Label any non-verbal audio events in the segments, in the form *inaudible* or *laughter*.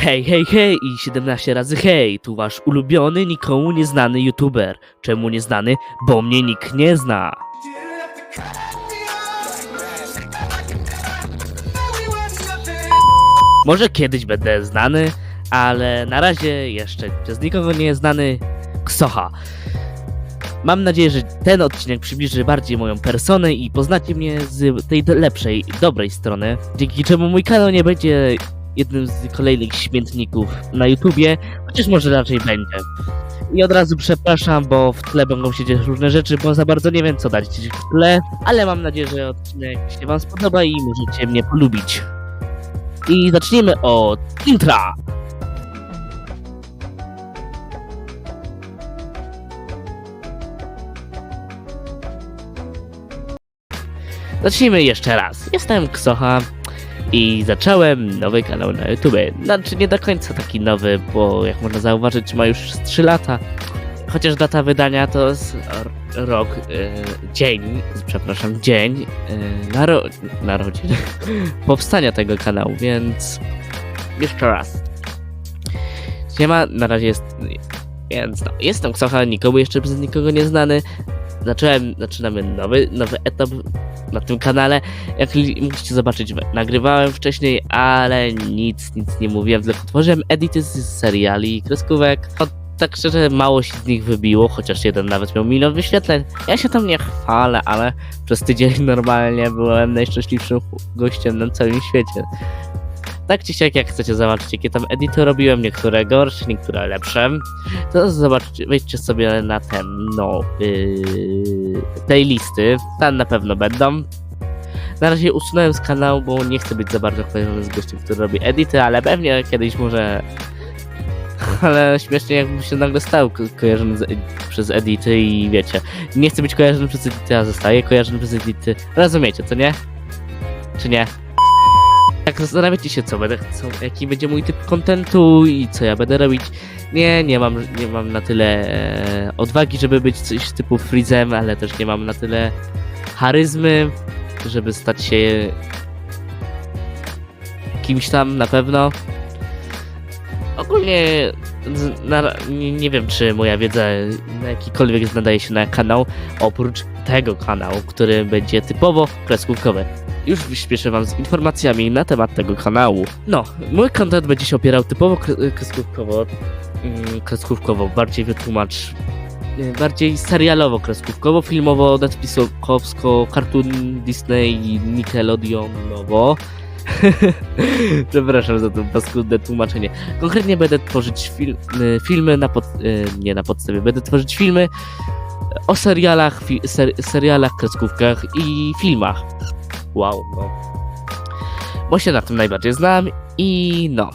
Hej, hej, hej i 17 razy hej, tu wasz ulubiony, nikomu nieznany youtuber. Czemu nieznany? Bo mnie nikt nie zna. Może kiedyś będę znany, ale na razie jeszcze przez nikogo nie znany Ksocha. Mam nadzieję, że ten odcinek przybliży bardziej moją personę i poznacie mnie z tej lepszej, dobrej strony, dzięki czemu mój kanał nie będzie jednym z kolejnych śmietników na YouTubie, chociaż może raczej będzie. I od razu przepraszam, bo w tle będą się dziać różne rzeczy, bo za bardzo nie wiem co dać w tle, ale mam nadzieję, że odcinek się wam spodoba i możecie mnie polubić. I zacznijmy od intra! Zacznijmy jeszcze raz. Jestem Ksocha i zacząłem nowy kanał na YouTube. Znaczy nie do końca taki nowy, bo jak można zauważyć ma już z 3 lata. Chociaż data wydania to jest rok, e, dzień, przepraszam, dzień e, naro narodzin *laughs* powstania tego kanału, więc jeszcze raz. Siema, na razie jest, więc no, jestem Ksocha, nikomu jeszcze przez nikogo nie znany. Zacząłem, zaczynamy nowy, nowy etap na tym kanale. Jak musicie zobaczyć, nagrywałem wcześniej, ale nic, nic nie mówiłem, tylko tworzyłem edity z seriali i kreskówek. Tak szczerze, mało się z nich wybiło, chociaż jeden nawet miał milion wyświetleń. Ja się tam nie chwalę, ale przez tydzień *laughs* normalnie byłem najszczęśliwszym gościem na całym świecie. Tak czy siak, jak chcecie zobaczyć, jakie tam edity robiłem, niektóre gorsze, niektóre lepsze, to zobaczcie, wejdźcie sobie na ten, no, yy, playlisty, tam na pewno będą. Na razie usunąłem z kanału, bo nie chcę być za bardzo kojarzony z gościem, który robi edity, ale pewnie kiedyś może... *laughs* Ale śmiesznie jakby się nagle stał ko- kojarzony z, przez edity i wiecie, nie chcę być kojarzony przez edity, a zostaję kojarzony przez edity. Rozumiecie, co nie? Czy nie? Jak zastanawiacie się, co będę, co, jaki będzie mój typ kontentu i co ja będę robić, nie, nie mam, nie mam na tyle e, odwagi, żeby być coś typu Freezem, ale też nie mam na tyle charyzmy, żeby stać się kimś tam na pewno. Ogólnie na, nie, nie wiem, czy moja wiedza na jakikolwiek nadaje się na kanał, oprócz tego kanału, który będzie typowo kreskówkowy. Już śpieszę wam z informacjami na temat tego kanału. No, mój content będzie się opierał typowo kre- kreskówkowo, mm, kreskówkowo, bardziej wytłumacz, y, bardziej serialowo kreskówkowo, filmowo, Netflixowsko, Cartoon Disney, Nickelodeonowo. *laughs* Przepraszam za to paskudne tłumaczenie. Konkretnie będę tworzyć film, y, filmy na pod, y, nie na podstawie, będę tworzyć filmy o serialach, ser, serialach, kreskówkach i filmach. Wow, no. Bo się na tym najbardziej znam i no.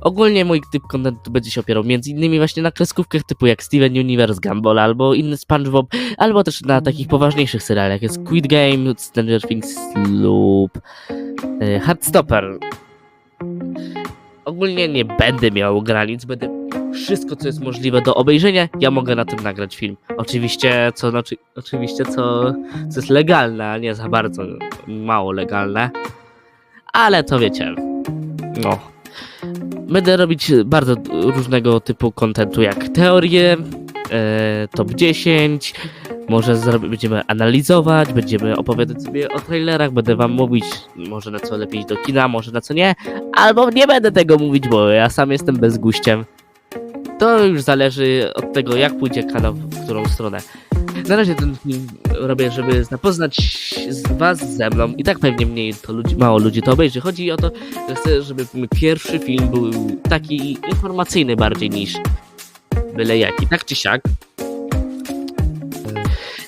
Ogólnie mój typ kontentu będzie się opierał między innymi właśnie na kreskówkach typu jak Steven Universe, Gumball albo inny SpongeBob, albo też na takich poważniejszych serialach jak Squid Game, Stranger Things lub e, Heartstopper. Ogólnie nie będę miał granic, będę wszystko co jest możliwe do obejrzenia, ja mogę na tym nagrać film. Oczywiście co, znaczy, oczywiście co, co jest legalne, a nie za bardzo mało legalne. Ale to wiecie. No. Będę robić bardzo różnego typu kontentu, jak teorie, e, top 10. Może będziemy analizować, będziemy opowiadać sobie o trailerach, będę wam mówić, może na co lepiej do kina, może na co nie. Albo nie będę tego mówić, bo ja sam jestem bezguściem. To już zależy od tego, jak pójdzie kanał, w którą stronę. Na razie ten film robię, żeby zapoznać was ze mną i tak pewnie mniej to ludzi, mało ludzi to obejrzy. Chodzi o to, że chcę, żeby pierwszy film był taki informacyjny bardziej niż byle jaki. Tak czy siak.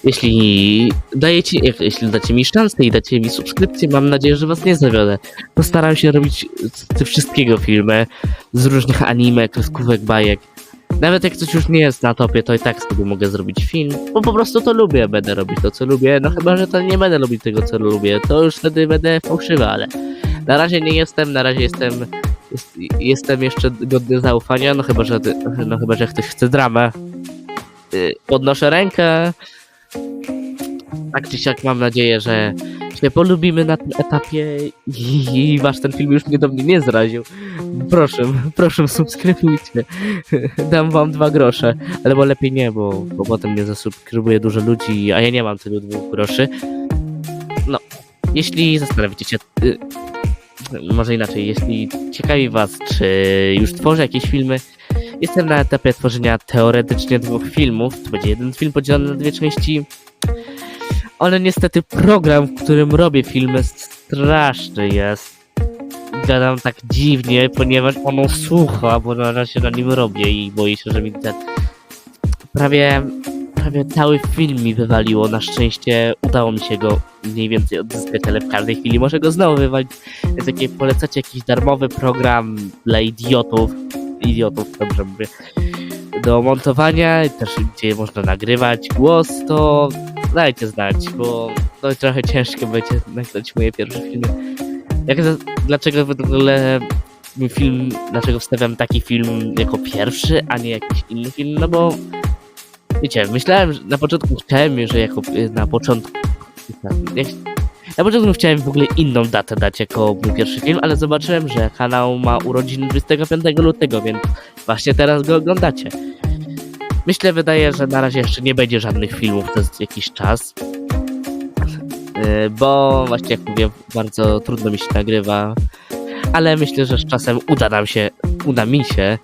Jeśli dajecie, jeśli dacie mi szansę i dacie mi subskrypcję, mam nadzieję, że was nie zawiodę. Postaram się robić z wszystkiego filmy, z różnych anime, kreskówek, bajek. Nawet jak coś już nie jest na topie, to i tak sobie mogę zrobić film, bo po prostu to lubię, będę robić to, co lubię. No chyba, że to nie będę robić tego, co lubię, to już wtedy będę fałszywy, ale na razie nie jestem, na razie jestem, jest, jestem jeszcze godny zaufania, no chyba, że, no chyba, że ktoś chce dramę. Y, Podnoszę rękę. Tak czy siak mam nadzieję, że się polubimy na tym etapie i, i wasz ten film już mnie do mnie nie zraził. Proszę, proszę subskrybujcie. Dam wam dwa grosze, albo lepiej nie, bo, bo potem mnie zasubskrybuje dużo ludzi, a ja nie mam tylu dwóch groszy. No, jeśli zastanowicie się, y, może inaczej, jeśli ciekawi was, czy już tworzę jakieś filmy, jestem na etapie tworzenia teoretycznie dwóch filmów. To będzie jeden film podzielony na dwie części. Ale niestety program, w którym robię filmy straszny jest. Gadam tak dziwnie, ponieważ ono słucha, bo na razie na nim robię i boję się, że mi ten... Prawie, prawie cały film mi wywaliło. Na szczęście udało mi się go mniej więcej odzyskać, ale w każdej chwili może go znowu wywalić. Więc jak polecacie jakiś darmowy program dla idiotów, idiotów, dobrze mówię, do montowania, też gdzie można nagrywać głos, to dajcie znać, bo to trochę ciężko będzie nagrać moje pierwsze filmy. Jak dlaczego w ogóle film, dlaczego wstawiam taki film jako pierwszy, a nie jakiś inny film? No bo wiecie, myślałem, że na początku chciałem, że jako na początku na początku chciałem w ogóle inną datę dać jako mój pierwszy film, ale zobaczyłem, że kanał ma urodziny 25 lutego, więc właśnie teraz go oglądacie. Myślę, wydaje, że na razie jeszcze nie będzie żadnych filmów przez jakiś czas. Yy, Bo właśnie jak mówię, bardzo trudno mi się nagrywa. Ale myślę, że z czasem uda nam się, uda mi się,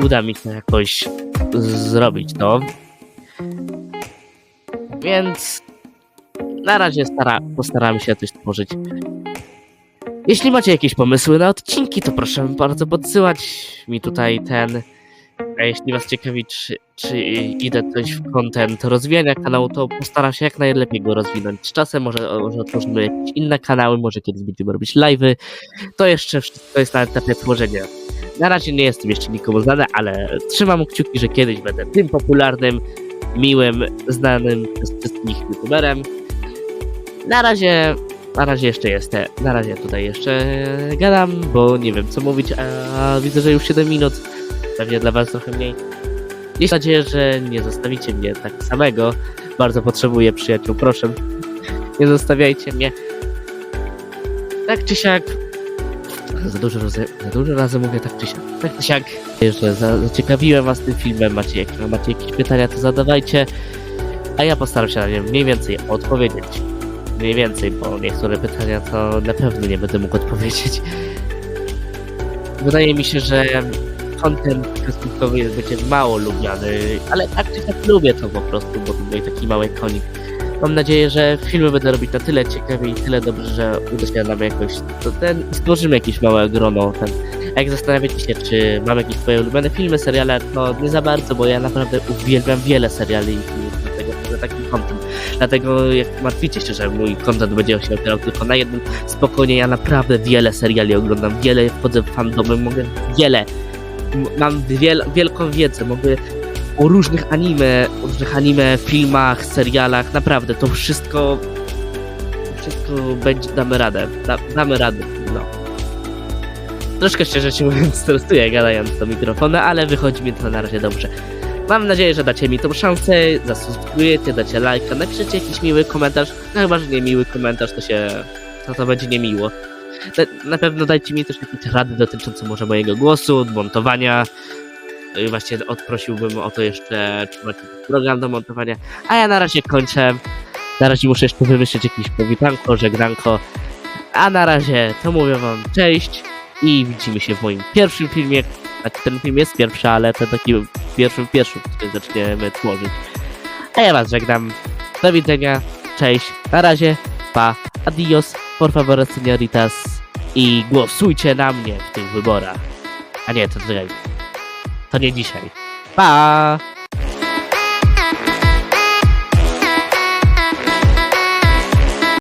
uda mi się jakoś zrobić to. Więc na razie stara, postaram się coś tworzyć. Jeśli macie jakieś pomysły na odcinki, to proszę bardzo podsyłać mi tutaj ten. A jeśli was ciekawi, czy, czy idę coś w content rozwijania kanału, to postaram się jak najlepiej go rozwinąć. Z czasem może, może otworzymy jakieś inne kanały, może kiedyś będziemy robić live'y. To jeszcze wszystko jest na etapie tworzenia. Na razie nie jestem jeszcze nikomu znany, ale trzymam kciuki, że kiedyś będę tym popularnym, miłym, znanym przez wszystkich youtuberem. Na razie, na razie jeszcze jestem, na razie tutaj jeszcze gadam, bo nie wiem co mówić, a widzę, że już 7 minut, pewnie dla was trochę mniej. Mam nadzieję, że nie zostawicie mnie tak samego, bardzo potrzebuję przyjaciół, proszę, nie zostawiajcie mnie. Tak czy siak, za dużo, razy, za dużo razy mówię tak czy siak, tak czy siak, że za- zaciekawiłem was tym filmem, macie, jak macie jakieś pytania, to zadawajcie, a ja postaram się na nie mniej więcej odpowiedzieć. Mniej więcej, bo niektóre pytania to na pewno nie będę mógł odpowiedzieć. Wydaje mi się, że content kreskówkowy będzie mało lubiany, ale tak czy tak lubię to po prostu, bo tutaj taki mały konik. Mam nadzieję, że filmy będę robić na tyle ciekawie i tyle dobrze, że uda się nam jakoś to ten, stworzymy jakieś małe grono. Ten. A jak zastanawiacie się, czy mam jakieś swoje ulubione filmy, seriale, to nie za bardzo, bo ja naprawdę uwielbiam wiele seriali i filmów, za takim content. Dlatego jak martwicie się, że mój content będzie się opierał tylko na jednym, spokojnie, ja naprawdę wiele seriali oglądam, wiele wchodzę w fandomy, mogę wiele, mam wiel, wielką wiedzę, mogę o różnych anime, o różnych anime, filmach, serialach, naprawdę, to wszystko, wszystko będzie, damy radę, da, damy radę, no. Troszkę szczerze ci mówiąc *laughs* stresuję gadając do mikrofonu, ale wychodzi mi to na razie dobrze. Mam nadzieję, że dacie mi tą szansę, zasubskrybujecie, dacie lajka, napiszecie jakiś miły komentarz. No chyba, że nie miły komentarz, to się... to to będzie niemiło. Na, na pewno dajcie mi też jakieś rady dotyczące może mojego głosu, montowania. I Właśnie odprosiłbym o to jeszcze, czy macie program do montowania. A ja na razie kończę. Na razie muszę jeszcze wymyślić jakieś powitanko, żegranko. A na razie to mówię wam cześć i widzimy się w moim pierwszym filmie. Znaczy ten film jest pierwszy, ale ten taki pierwszym pierwszym, który zaczniemy tworzyć. A ja was żegnam. Do widzenia. Cześć. Na razie. Pa. Adios. Por favor, senioritas. I głosujcie na mnie w tych wyborach. A nie, to czekaj. To nie dzisiaj. Pa.